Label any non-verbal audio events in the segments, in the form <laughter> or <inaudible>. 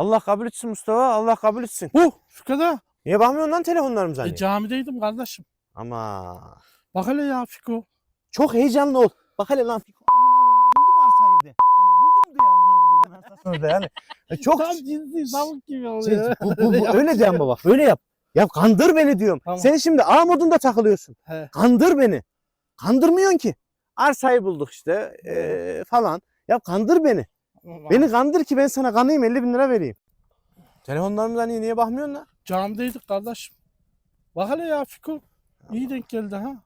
Allah kabul etsin Mustafa. Allah kabul etsin. Bu şu kadar. Niye bakmıyorsun lan telefonlarımıza? E, hani? camideydim kardeşim. Ama Bak hele ya Fiko. çok heyecanlı ol. Bak hele lan. Fiko, buldum arsayı de. Hani buldum diye amına söyledi yani. E, Çok Tam ciddi tavuk gibi şey, oluyor. bu, bu, bu, <laughs> öyle de ama bak böyle yap. Ya kandır beni diyorum. Tamam. Sen şimdi A modunda takılıyorsun. He. Kandır beni. Kandırmıyorsun ki. Arsayı bulduk işte eee, falan. Ya kandır beni. Beni kandır ki ben sana kanayım 50 bin lira vereyim. Telefonlarımıza niye, niye bakmıyorsun lan? Camideydik kardeşim. Bak hele ya Fiko. İyi denk geldi ha.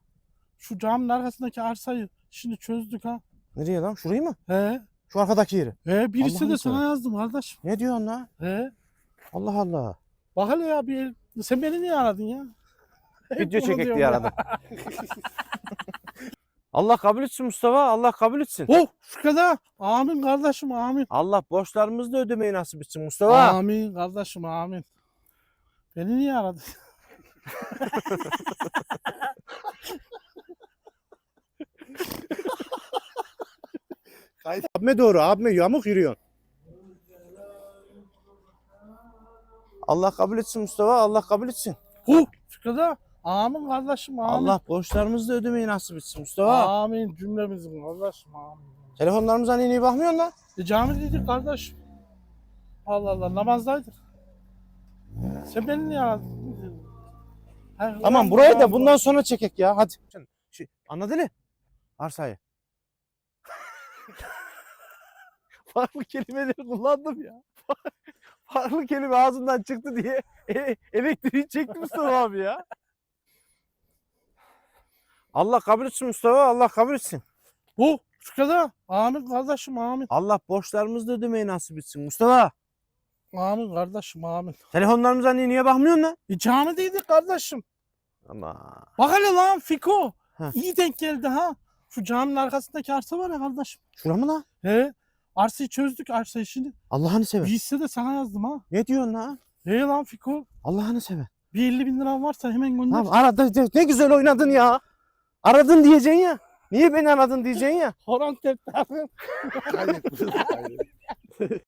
Şu caminin arkasındaki arsayı şimdi çözdük ha. Nereye lan? Şurayı mı? He. Şu arkadaki yeri. He birisi de sana yazdım kardeşim. Ne diyorsun lan? He. Allah Allah. Bak hele ya bir sen beni niye aradın ya? Video çekek diye aradım. Allah kabul etsin Mustafa. Allah kabul etsin. Oh şu kadar. Amin kardeşim amin. Allah borçlarımızı da ödemeyi nasip etsin Mustafa. Amin kardeşim amin. Beni niye aradın? Abime doğru. Abime yamuk yürüyorsun. Allah kabul etsin Mustafa. Allah kabul etsin. Oh şu kadar. Amin kardeşim amin. Allah borçlarımızı da ödemeyi nasip etsin Mustafa. Amin cümlemizin kardeşim amin. Telefonlarımıza niye, bakmıyorsun lan? E camideydik kardeşim. Allah Allah namazdaydık. Sen beni niye aradın? Tamam burayı da bundan sonra çekek ya. Hadi. Şey, anladın mı? Arsayı. <laughs> Farklı kelimeleri kullandım ya. Farklı kelime ağzından çıktı diye e- elektriği çekti Mustafa abi ya. Allah kabul etsin Mustafa. Allah kabul etsin. Şu kadar. Amin kardeşim amin. Allah borçlarımızı da ödemeyi nasip etsin Mustafa. Amin kardeşim amin. Telefonlarımıza niye, niye bakmıyorsun lan? E camideydik kardeşim. Ama Bak hele lan Fiko. Heh. İyi denk geldi ha. Şu caminin arkasındaki arsa var ya kardeşim. şura mı lan? He. Arsayı çözdük arsa işini. Allah'ını sever. Bir hisse de sana yazdım ha. Ne diyorsun lan? He lan Fiko. Allah'ını sever. Bir 50 bin liran varsa hemen gönder. Tamam aradı. Ne güzel oynadın ya. Aradın diyeceksin ya. Niye beni aradın diyeceksin ya. Horon tepti abi. <laughs>